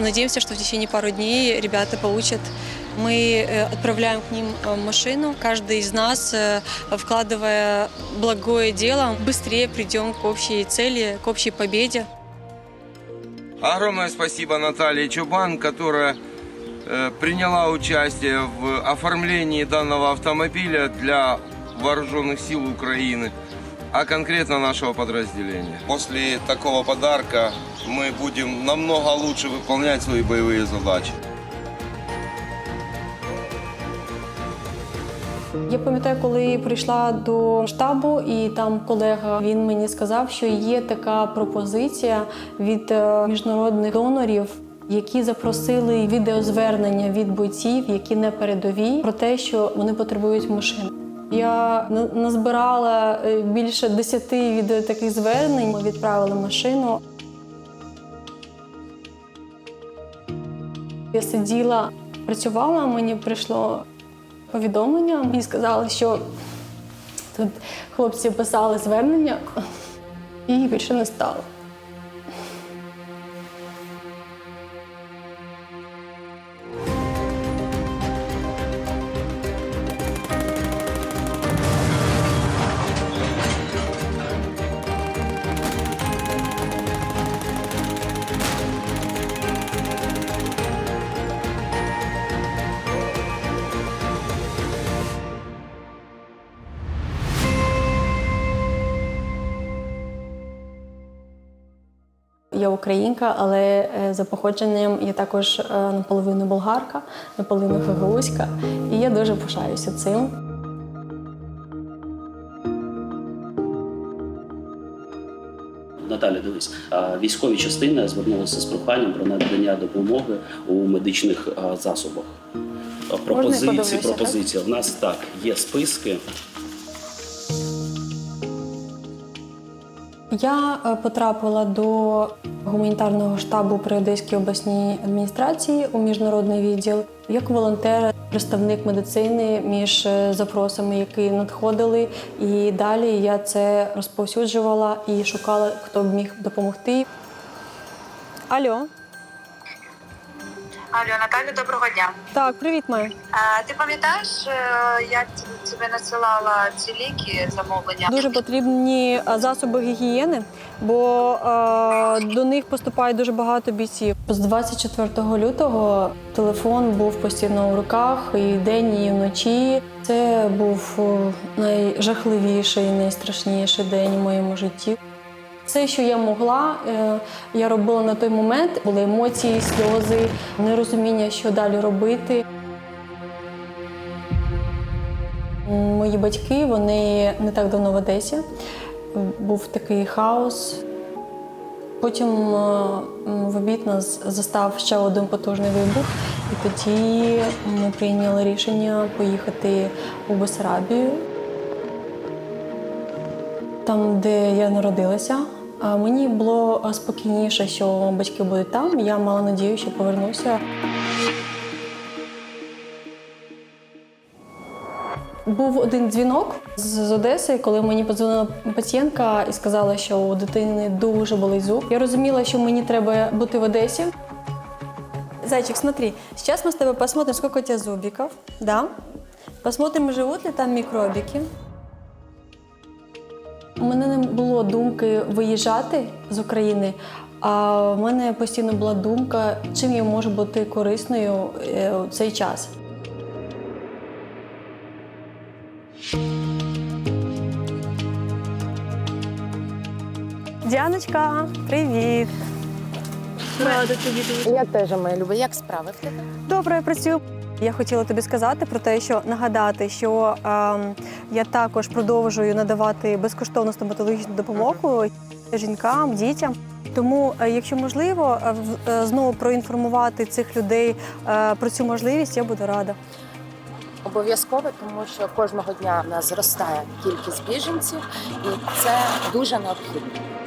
Надеемся, что в течение пару дней ребята получат. Мы э, отправляем к ним э, машину. Каждый из нас, э, вкладывая благое дело, быстрее придем к общей цели, к общей победе. Огромное спасибо Наталье Чубан, которая приняла участие в оформлении данного автомобиля для вооруженных сил Украины, а конкретно нашего подразделения. После такого подарка мы будем намного лучше выполнять свои боевые задачи. Я пам'ятаю, коли прийшла до штабу, і там колега він мені сказав, що є така пропозиція від е, міжнародних донорів. Які запросили відеозвернення від бойців, які не передові, про те, що вони потребують машин. Я назбирала е, більше десяти відео таких звернень. Ми відправили машину. Я сиділа, працювала, мені прийшло повідомлення. Мені сказали, що тут хлопці писали звернення, і більше не стало. Я українка, але е, за походженням я також е, наполовину болгарка, наполовину гагаузька. І я дуже пишаюся цим. Наталя, дивись, військові частини звернулися з проханням про надання допомоги у медичних засобах. Пропозиції, пропозиції. В нас так є списки. Я е, потрапила до гуманітарного штабу при Одеській обласній адміністрації у міжнародний відділ як волонтер, представник медицини між е, запросами, які надходили. І далі я це розповсюджувала і шукала, хто б міг допомогти. Алло, Алло, Наталя, доброго дня. так, привіт, Майя. А, ти пам'ятаєш, е, я тебе надсилала ці ліки замовлення? Дуже потрібні засоби гігієни, бо е, до них поступає дуже багато бійців. З 24 лютого телефон був постійно у руках і день, і вночі. Це був е, найжахливіший, найстрашніший день у моєму житті. Все, що я могла, е, я робила на той момент. Були емоції, сльози, нерозуміння, що далі робити. Мої батьки вони не так давно в Одесі. Був такий хаос. Потім е, в обід нас застав ще один потужний вибух, і тоді ми прийняли рішення поїхати у Бессарабію, там, де я народилася. Мені було спокійніше, що батьки будуть там. Я мала надію, що повернуся. Був один дзвінок з з Одеси, коли мені подзвонила пацієнтка і сказала, що у дитини дуже болить зуб. Я розуміла, що мені треба бути в Одесі. Зайчик, смотри, сейчас мы с тобой посмотрим, сколько у тебя зубиков, да? Посмотрим, живут ли там микробики. У мене не було думки виїжджати з України, а в мене постійно була думка, чим я можу бути корисною е, у цей час. Діаночка, привіт! Рада тобі дуже. Я теж моя люба. Як справи в тебе? Добре, я працюю. Я хотіла тобі сказати про те, що нагадати, що ем, я також продовжую надавати безкоштовну стоматологічну допомогу жінкам, дітям. Тому, е, якщо можливо, е, е, знову проінформувати цих людей е, про цю можливість, я буду рада. Обов'язково, тому що кожного дня в нас зростає кількість біженців, і це дуже необхідно.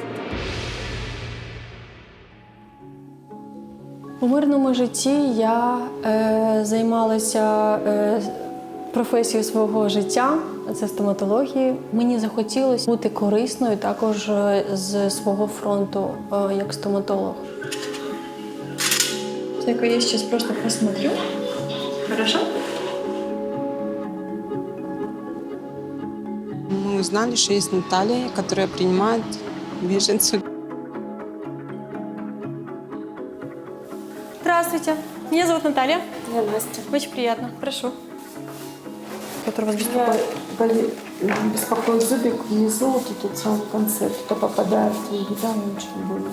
У мирному житті я е, займалася е, професією свого життя, це стоматології. Мені захотілося бути корисною також е, з свого фронту е, як стоматолог. Только я сейчас просто посмотрю. Хорошо? Мы узнали, что есть Наталья, которая принимает беженцев. Здравствуйте. Меня зовут Наталья. Я Настя. Очень приятно. Прошу. Который вас Я беспокоит. боли... беспокоит зубик внизу, вот тут в самом конце. Туда попадает и еда, мне очень больно.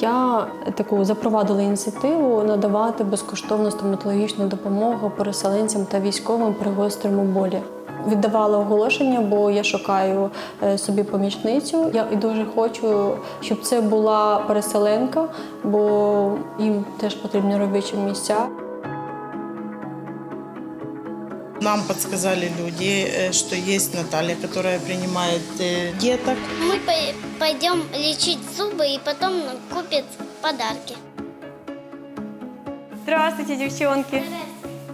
Я таку запровадила ініціативу надавати безкоштовну стоматологічну допомогу переселенцям та військовим при гострому болі. Віддавала оголошення, бо я шукаю е, собі помічницю. Я і дуже хочу, щоб це була переселенка, бо їм теж потрібні робочі місця. Нам подсказали люди, э, что есть Наталья, которая принимает э, деток. Мы пой- пойдем лечить зубы и потом купит подарки. Здравствуйте, девчонки.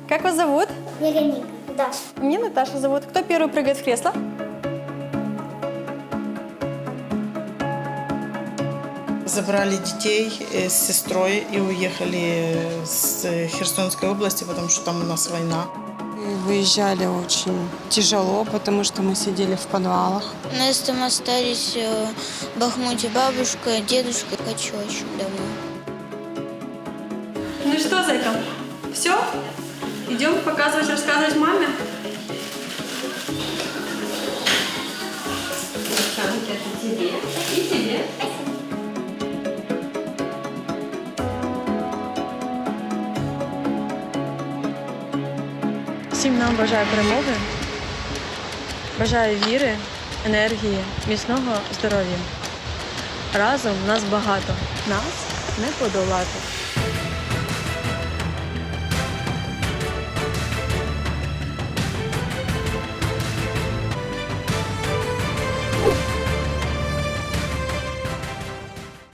Как вас зовут? Вероника. Да. Меня Наташа зовут. Кто первый прыгает в кресло? Забрали детей э, с сестрой и уехали э, с Херсонской области, потому что там у нас война. Выезжали очень тяжело, потому что мы сидели в подвалах. У нас там остались э, в Бахмуте бабушка, дедушка. Хочу очень домой. Ну что, зайка, все? Идем показывать, рассказывать маме? Девчонки, это тебе и тебе. Всім нам бажаю перемоги, бажаю віри, енергії, міцного здоров'я. Разом нас багато, нас не подолати.